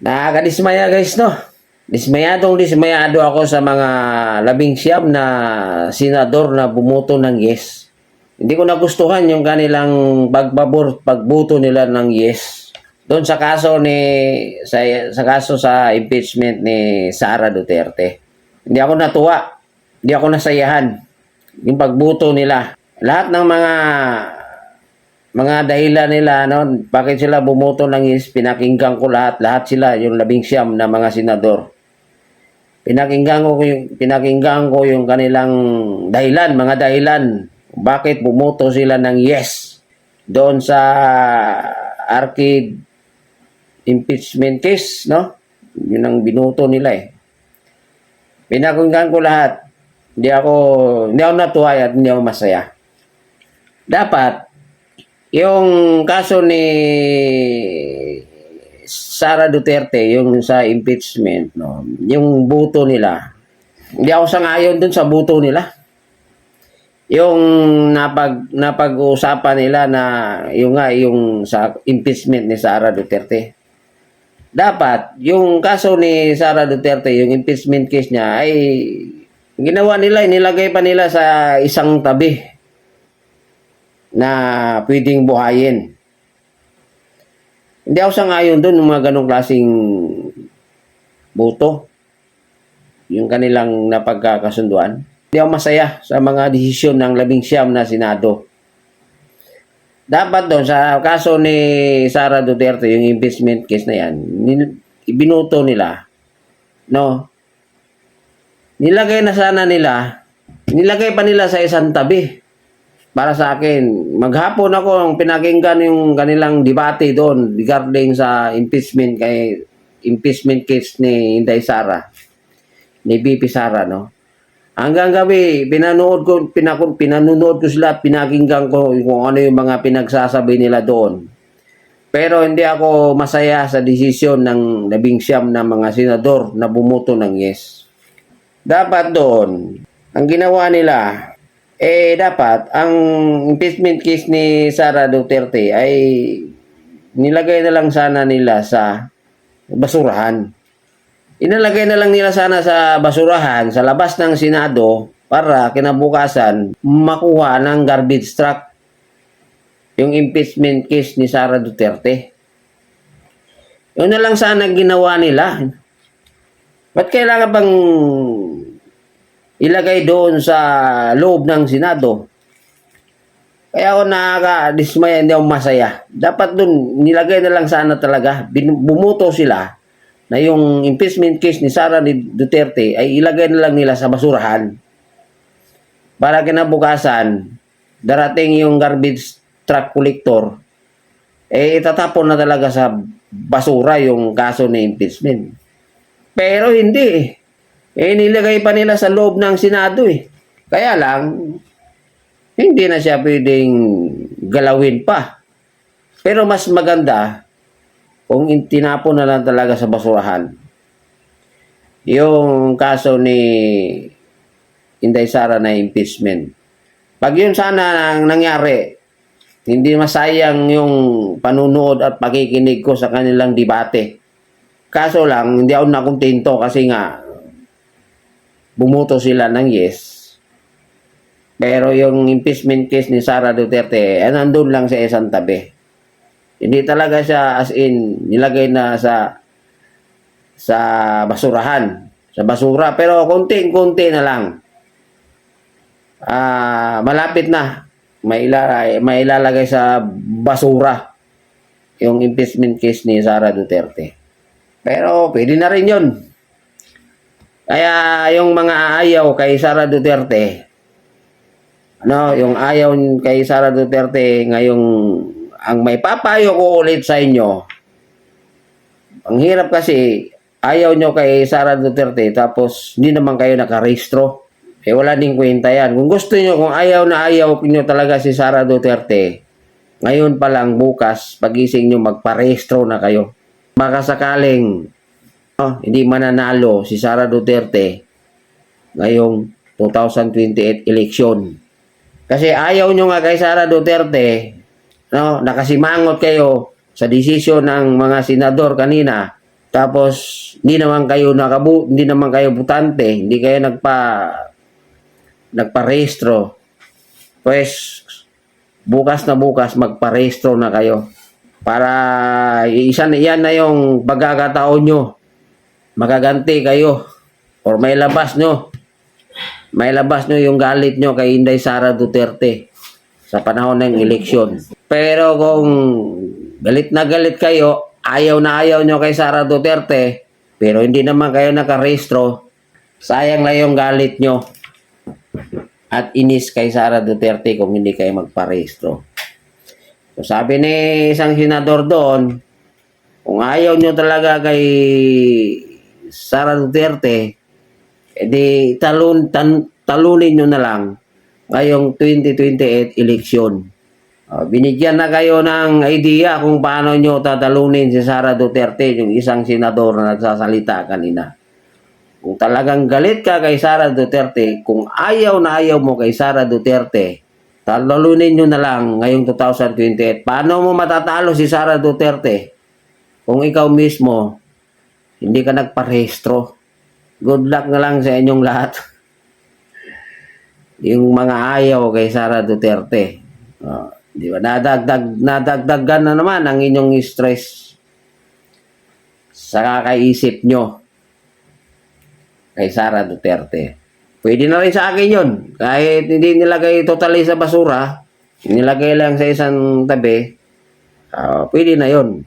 Nakakadismaya guys, no? Dismayadong dismayado ako sa mga labing siyam na senador na bumuto ng yes. Hindi ko nagustuhan yung kanilang pagbabor, pagbuto nila ng yes. Doon sa kaso ni sa, sa kaso sa impeachment ni Sara Duterte. Hindi ako natuwa. Hindi ako nasayahan. Yung pagbuto nila. Lahat ng mga mga dahilan nila, no, bakit sila bumoto ng yes, pinakinggan ko lahat, lahat sila, yung labing siyam na mga senador. Pinakinggan ko yung, pinakinggan ko yung kanilang dahilan, mga dahilan, bakit bumoto sila ng yes doon sa arcade impeachment case, no? Yun ang binuto nila eh. Pinakinggan ko lahat. Hindi ako, hindi ako natuwa at hindi ako masaya. Dapat, yung kaso ni Sara Duterte, yung sa impeachment, no, yung buto nila, hindi ako sangayon dun sa buto nila. Yung napag napag-uusapan nila na yung nga yung sa impeachment ni Sara Duterte. Dapat yung kaso ni Sara Duterte, yung impeachment case niya ay ginawa nila, inilagay pa nila sa isang tabi na pwedeng buhayin. Hindi ako sangayon doon ng mga ganong klaseng boto. Yung kanilang napagkakasunduan. Hindi ako masaya sa mga desisyon ng labing siyam na Senado. Dapat doon sa kaso ni Sara Duterte, yung impeachment case na yan, ibinuto nila, no? Nilagay na sana nila, nilagay pa nila sa isang tabi para sa akin, maghapon ako ang pinakinggan yung kanilang debate doon regarding sa impeachment kay impeachment case ni Inday Sara ni BP Sara no. Hanggang gabi, pinanood ko, pinakon, pinanunood ko sila, pinakinggan ko kung ano yung mga pinagsasabi nila doon. Pero hindi ako masaya sa desisyon ng labing siyam na mga senador na bumuto ng yes. Dapat doon, ang ginawa nila, eh dapat ang impeachment case ni Sara Duterte ay nilagay na lang sana nila sa basurahan. Inalagay na lang nila sana sa basurahan sa labas ng Senado para kinabukasan makuha ng garbage truck yung impeachment case ni Sara Duterte. Yun na lang sana ginawa nila. Ba't kailangan bang ilagay doon sa loob ng Senado. Kaya ako nakaka-dismaya, hindi ako masaya. Dapat doon, nilagay na lang sana talaga, bumuto sila na yung impeachment case ni Sara ni Duterte ay ilagay na lang nila sa basurahan. Para kinabukasan, darating yung garbage truck collector, eh itatapon na talaga sa basura yung kaso ni impeachment. Pero hindi eh. Eh, nilagay pa nila sa loob ng Senado eh. Kaya lang, hindi na siya pwedeng galawin pa. Pero mas maganda kung in- tinapon na lang talaga sa basurahan. Yung kaso ni Inday Sara na impeachment. Pag yun sana ang nangyari, hindi masayang yung panunood at pakikinig ko sa kanilang debate. Kaso lang, hindi ako nakontento kasi nga, bumuto sila ng yes. Pero yung impeachment case ni Sara Duterte, eh, nandun lang sa isang tabi. Hindi talaga siya as in nilagay na sa sa basurahan, sa basura. Pero konti-konti na lang. Ah, malapit na may, ila, may ilalagay sa basura yung impeachment case ni Sara Duterte. Pero pwede na rin yun. Kaya yung mga ayaw kay Sara Duterte, ano, yung ayaw kay Sara Duterte ngayong ang may papayo ko ulit sa inyo. Ang hirap kasi ayaw nyo kay Sara Duterte tapos hindi naman kayo nakarehistro. Eh wala ding kwenta yan. Kung gusto nyo, kung ayaw na ayaw nyo talaga si Sara Duterte, ngayon pa lang bukas, pagising nyo magparehistro na kayo. Baka sakaling oh, hindi mananalo si Sara Duterte ngayong 2028 election. Kasi ayaw nyo nga kay Sara Duterte, no, nakasimangot kayo sa desisyon ng mga senador kanina, tapos hindi naman kayo nakabu hindi naman kayo butante, hindi kayo nagpa nagparehistro. Pues bukas na bukas magparehistro na kayo. Para isa na yan na yung pagkakataon nyo. Magaganti kayo. Or may labas nyo. May labas nyo yung galit nyo kay Inday Sara Duterte sa panahon ng eleksyon. Pero kung galit na galit kayo, ayaw na ayaw nyo kay Sara Duterte, pero hindi naman kayo nakarehistro, sayang lang yung galit nyo at inis kay Sara Duterte kung hindi kayo magparehistro. So sabi ni isang senador doon, kung ayaw nyo talaga kay Sara Duterte, edi talun, tan, talunin nyo na lang ngayong 2028 election. Uh, binigyan na kayo ng idea kung paano nyo tatalunin si Sara Duterte, yung isang senador na nagsasalita kanina. Kung talagang galit ka kay Sara Duterte, kung ayaw na ayaw mo kay Sara Duterte, tatalunin nyo na lang ngayong 2028. Paano mo matatalo si Sara Duterte kung ikaw mismo hindi ka nagparehistro? Good luck na lang sa inyong lahat. yung mga ayaw kay Sara Duterte. Oh, di ba? Nadagdag, nadagdagan na naman ang inyong stress sa kakaisip nyo kay Sara Duterte. Pwede na rin sa akin yun. Kahit hindi nilagay totally sa basura, nilagay lang sa isang tabi, ah, pwede na yun.